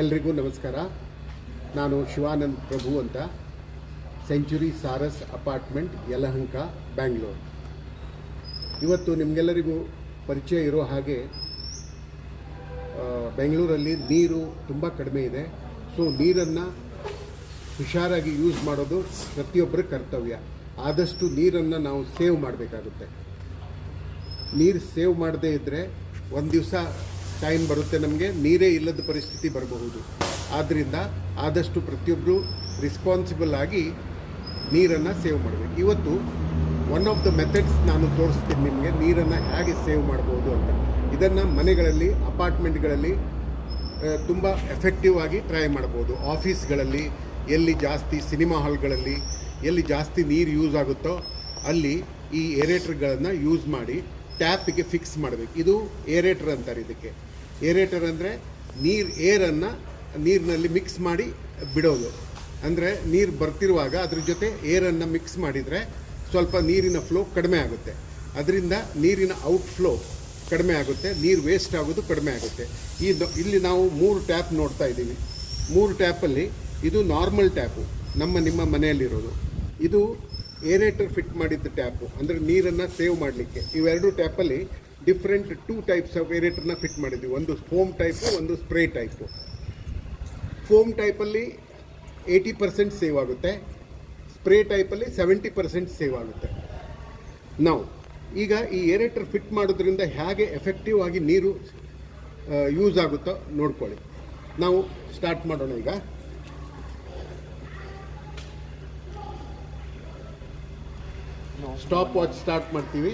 ಎಲ್ರಿಗೂ ನಮಸ್ಕಾರ. ನಾನು ಶಿವಾನಂದ್ ಪ್ರಭು ಅಂತ. Century Saras apartment Yelahanka Bangalore ಇವತ್ತು ನಿಮಗೆಲ್ಲರಿಗೂ ಪರಿಚಯ ಇರೋ ಹಾಗೆ ಬೆಂಗಳೂರಲ್ಲಿ ನೀರು ತುಂಬ ಕಡಿಮೆ ಇದೆ. ಸೊ ನೀರನ್ನು ಹುಷಾರಾಗಿ ಯೂಸ್ ಮಾಡೋದು ಪ್ರತಿಯೊಬ್ಬರ ಕರ್ತವ್ಯ. ಆದಷ್ಟು ನೀರನ್ನು ನಾವು ಸೇವ್ ಮಾಡಬೇಕಾಗುತ್ತೆ. ನೀರು ಸೇವ್ ಮಾಡದೇ ಇದ್ದರೆ ಒಂದು ದಿವಸ ಟೈಮ್ ಬರುತ್ತೆ ನಮಗೆ, ನೀರೇ ಇಲ್ಲದ ಪರಿಸ್ಥಿತಿ ಬರಬಹುದು. ಆದ್ದರಿಂದ ಆದಷ್ಟು ಪ್ರತಿಯೊಬ್ಬರು ರಿಸ್ಪಾನ್ಸಿಬಲ್ ಆಗಿ ನೀರನ್ನು ಸೇವ್ ಮಾಡಬೇಕು. ಇವತ್ತು ಒನ್ ಆಫ್ ದ ಮೆಥಡ್ಸ್ ನಾನು ತೋರಿಸ್ತೀನಿ ನಿಮಗೆ, ನೀರನ್ನು ಹೇಗೆ ಸೇವ್ ಮಾಡ್ಬೋದು ಅಂತ. ಇದನ್ನು ಮನೆಗಳಲ್ಲಿ, ಅಪಾರ್ಟ್ಮೆಂಟ್ಗಳಲ್ಲಿ ತುಂಬ ಎಫೆಕ್ಟಿವ್ ಆಗಿ ಟ್ರೈ ಮಾಡ್ಬೋದು. ಆಫೀಸ್ಗಳಲ್ಲಿ ಎಲ್ಲಿ ಜಾಸ್ತಿ ಸಿನಿಮಾ ಹಾಲ್ಗಳಲ್ಲಿ ಎಲ್ಲಿ ಜಾಸ್ತಿ ನೀರು ಯೂಸ್ ಆಗುತ್ತೋ ಅಲ್ಲಿ ಈ ಏರೇಟ್ರ್ಗಳನ್ನು ಯೂಸ್ ಮಾಡಿ ಟ್ಯಾಪಿಗೆ ಫಿಕ್ಸ್ ಮಾಡಬೇಕು. ಇದು ಏರೇಟ್ರ್ ಅಂತಾರೆ ಇದಕ್ಕೆ. ಏರೇಟರ್ ಅಂದರೆ ನೀರು ಏರನ್ನು ನೀರಿನಲ್ಲಿ ಮಿಕ್ಸ್ ಮಾಡಿ ಬಿಡೋದು. ಅಂದರೆ ನೀರು ಬರ್ತಿರುವಾಗ ಅದ್ರ ಜೊತೆ ಏರನ್ನು ಮಿಕ್ಸ್ ಮಾಡಿದರೆ ಸ್ವಲ್ಪ ನೀರಿನ ಫ್ಲೋ ಕಡಿಮೆ ಆಗುತ್ತೆ. ಅದರಿಂದ ನೀರಿನ ಔಟ್ ಫ್ಲೋ ಕಡಿಮೆ ಆಗುತ್ತೆ, ನೀರು ವೇಸ್ಟ್ ಆಗೋದು ಕಡಿಮೆ ಆಗುತ್ತೆ. ಈ ಇಲ್ಲಿ ನಾವು ಮೂರು ಟ್ಯಾಪ್ ನೋಡ್ತಾ ಇದ್ದೀವಿ. ಮೂರು ಟ್ಯಾಪಲ್ಲಿ ಇದು ನಾರ್ಮಲ್ ಟ್ಯಾಪು ನಮ್ಮ ನಿಮ್ಮ ಮನೆಯಲ್ಲಿರೋದು. ಇದು ಏರೇಟರ್ ಫಿಟ್ ಮಾಡಿದ್ದ ಟ್ಯಾಪು ಅಂದರೆ ನೀರನ್ನು ಸೇವ್ ಮಾಡಲಿಕ್ಕೆ. ಇವೆರಡು ಟ್ಯಾಪಲ್ಲಿ ಡಿಫ್ರೆಂಟ್ ಟೂ ಟೈಪ್ಸ್ ಆಫ್ ಏರೇಟರ್ನ ಫಿಟ್ ಮಾಡಿದ್ವಿ. ಒಂದು ಫೋಮ್ ಟೈಪು ಒಂದು ಸ್ಪ್ರೇ ಟೈಪು ಫೋಮ್ ಟೈಪಲ್ಲಿ ಏಯ್ಟಿ ಪರ್ಸೆಂಟ್ ಸೇವ್ ಆಗುತ್ತೆ. ಸ್ಪ್ರೇ ಟೈಪಲ್ಲಿ ಸೆವೆಂಟಿ ಪರ್ಸೆಂಟ್ ಸೇವ್ ಆಗುತ್ತೆ. ನಾವು ಈಗ ಈ ಏರೇಟರ್ ಫಿಟ್ ಮಾಡೋದ್ರಿಂದ ಹೇಗೆ ಎಫೆಕ್ಟಿವ್ ಆಗಿ ನೀರು ಯೂಸ್ ಆಗುತ್ತೋ ನೋಡ್ಕೊಳ್ಳಿ. ನಾವು ಸ್ಟಾರ್ಟ್ ಮಾಡೋಣ ಈಗ. ಸ್ಟಾಪ್ ವಾಚ್ ಸ್ಟಾರ್ಟ್ ಮಾಡ್ತೀವಿ.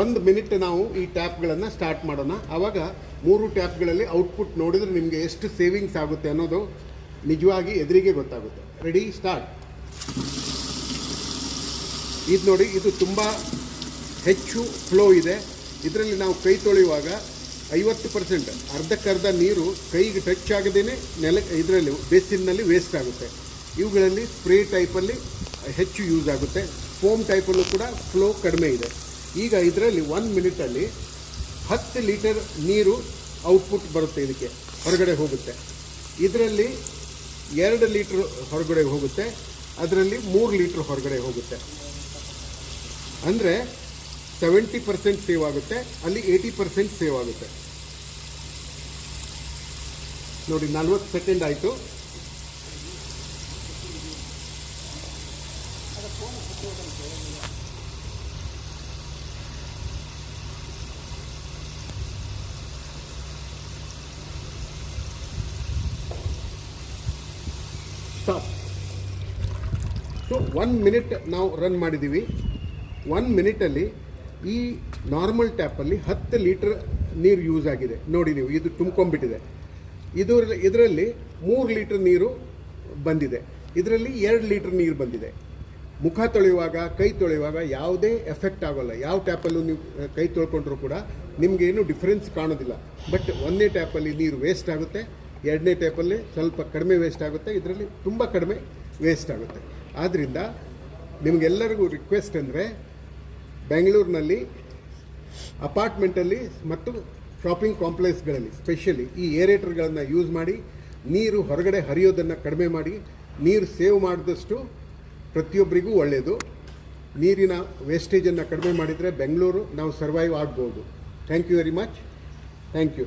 ಒಂದು ಮಿನಿಟ್ ನಾವು ಈ ಟ್ಯಾಪ್ಗಳನ್ನು ಸ್ಟಾರ್ಟ್ ಮಾಡೋಣ. ಆವಾಗ ಮೂರು ಟ್ಯಾಪ್ಗಳಲ್ಲಿ ಔಟ್ಪುಟ್ ನೋಡಿದರೆ ನಿಮಗೆ ಎಷ್ಟು ಸೇವಿಂಗ್ಸ್ ಆಗುತ್ತೆ ಅನ್ನೋದು ನಿಜವಾಗಿ ಎದುರಿಗೆ ಗೊತ್ತಾಗುತ್ತೆ. ರೆಡಿ ಸ್ಟಾರ್ಟ್ ಇದು ನೋಡಿ, ಇದು ತುಂಬ ಹೆಚ್ಚು ಫ್ಲೋ ಇದೆ. ಇದರಲ್ಲಿ ನಾವು ಕೈ ತೊಳೆಯುವಾಗ ಐವತ್ತು ಪರ್ಸೆಂಟ್ ಅರ್ಧಕ್ಕರ್ಧ ನೀರು ಕೈಗೆ ಟಚ್ ಆಗದೇ ನೆಲ, ಇದರಲ್ಲಿ ಬೇಸಿನ್ನಲ್ಲಿ ವೇಸ್ಟ್ ಆಗುತ್ತೆ. ಇವುಗಳಲ್ಲಿ ಸ್ಪ್ರೇ ಟೈಪಲ್ಲಿ ಹೆಚ್ಚು ಯೂಸ್ ಆಗುತ್ತೆ. ಫೋಮ್ ಟೈಪಲ್ಲೂ ಕೂಡ ಫ್ಲೋ ಕಡಿಮೆ ಇದೆ. ಈಗ ಇದರಲ್ಲಿ ಒನ್ ಮಿನಿಟಲ್ಲಿ ಹತ್ತು ಲೀಟರ್ ನೀರು ಔಟ್ಪುಟ್ ಬರುತ್ತೆ ಇದಕ್ಕೆ, ಹೊರಗಡೆ ಹೋಗುತ್ತೆ. ಇದರಲ್ಲಿ ಎರಡು ಲೀಟ್ರ್ ಹೊರಗಡೆ ಹೋಗುತ್ತೆ, ಅದರಲ್ಲಿ ಮೂರು ಲೀಟ್ರ್ ಹೊರಗಡೆ ಹೋಗುತ್ತೆ. ಅಂದರೆ ಸೆವೆಂಟಿ ಪರ್ಸೆಂಟ್ ಸೇವ್ ಆಗುತ್ತೆ, ಅಲ್ಲಿ ಏಯ್ಟಿ ಪರ್ಸೆಂಟ್ ಸೇವ್ ಆಗುತ್ತೆ. ನೋಡಿ, ನಲ್ವತ್ತು ಸೆಕೆಂಡ್ ಆಯಿತು. ಸ್ಟಾಪ್ ಸೊ ಒನ್ ಮಿನಿಟ್ ನಾವು ರನ್ ಮಾಡಿದ್ದೀವಿ ಒನ್ ಮಿನಿಟಲ್ಲಿ ಈ ನಾರ್ಮಲ್ ಟ್ಯಾಪಲ್ಲಿ ಹತ್ತು ಲೀಟ್ರ್ ನೀರು ಯೂಸ್ ಆಗಿದೆ. ನೋಡಿ ನೀವು, ಇದು ತುಂಬ್ಕೊಂಡ್ಬಿಟ್ಟಿದೆ. ಇದು ಇದರಲ್ಲಿ ಮೂರು ಲೀಟ್ರ್ ನೀರು ಬಂದಿದೆ. ಇದರಲ್ಲಿ ಎರಡು ಲೀಟ್ರ್ ನೀರು ಬಂದಿದೆ. ಮುಖ ತೊಳೆಯುವಾಗ, ಕೈ ತೊಳೆಯುವಾಗ ಯಾವುದೇ ಎಫೆಕ್ಟ್ ಆಗೋಲ್ಲ. ಯಾವ ಟ್ಯಾಪಲ್ಲೂ ನೀವು ಕೈ ತೊಳ್ಕೊಂಡ್ರೂ ಕೂಡ ನಿಮಗೇನು ಡಿಫ್ರೆನ್ಸ್ ಕಾಣೋದಿಲ್ಲ. ಬಟ್ ಒಂದೇ ಟ್ಯಾಪಲ್ಲಿ ನೀರು ವೇಸ್ಟ್ ಆಗುತ್ತೆ. ಎರಡನೇ ಟೈಪಲ್ಲಿ ಸ್ವಲ್ಪ ಕಡಿಮೆ ವೇಸ್ಟ್ ಆಗುತ್ತೆ. ಇದರಲ್ಲಿ ತುಂಬ ಕಡಿಮೆ ವೇಸ್ಟ್ ಆಗುತ್ತೆ. ಆದ್ದರಿಂದ ನಿಮಗೆಲ್ಲರಿಗೂ ರಿಕ್ವೆಸ್ಟ್ ಅಂದರೆ ಬೆಂಗಳೂರಿನಲ್ಲಿ ಅಪಾರ್ಟ್ಮೆಂಟಲ್ಲಿ ಮತ್ತು ಶಾಪಿಂಗ್ ಕಾಂಪ್ಲೆಕ್ಸ್ಗಳಲ್ಲಿ ಸ್ಪೆಷಲಿ ಈ ಏರೇಟರ್ಗಳನ್ನು ಯೂಸ್ ಮಾಡಿ ನೀರು ಹೊರಗಡೆ ಹರಿಯೋದನ್ನು ಕಡಿಮೆ ಮಾಡಿ, ನೀರು ಸೇವ್ ಮಾಡಿದಷ್ಟು ಪ್ರತಿಯೊಬ್ಬರಿಗೂ ಒಳ್ಳೆಯದು ನೀರಿನ ವೇಸ್ಟೇಜನ್ನು ಕಡಿಮೆ ಮಾಡಿದರೆ ಬೆಂಗಳೂರು ನಾವು ಸರ್ವೈವ್ ಆಗ್ಬೋದು. Thank you very much thank you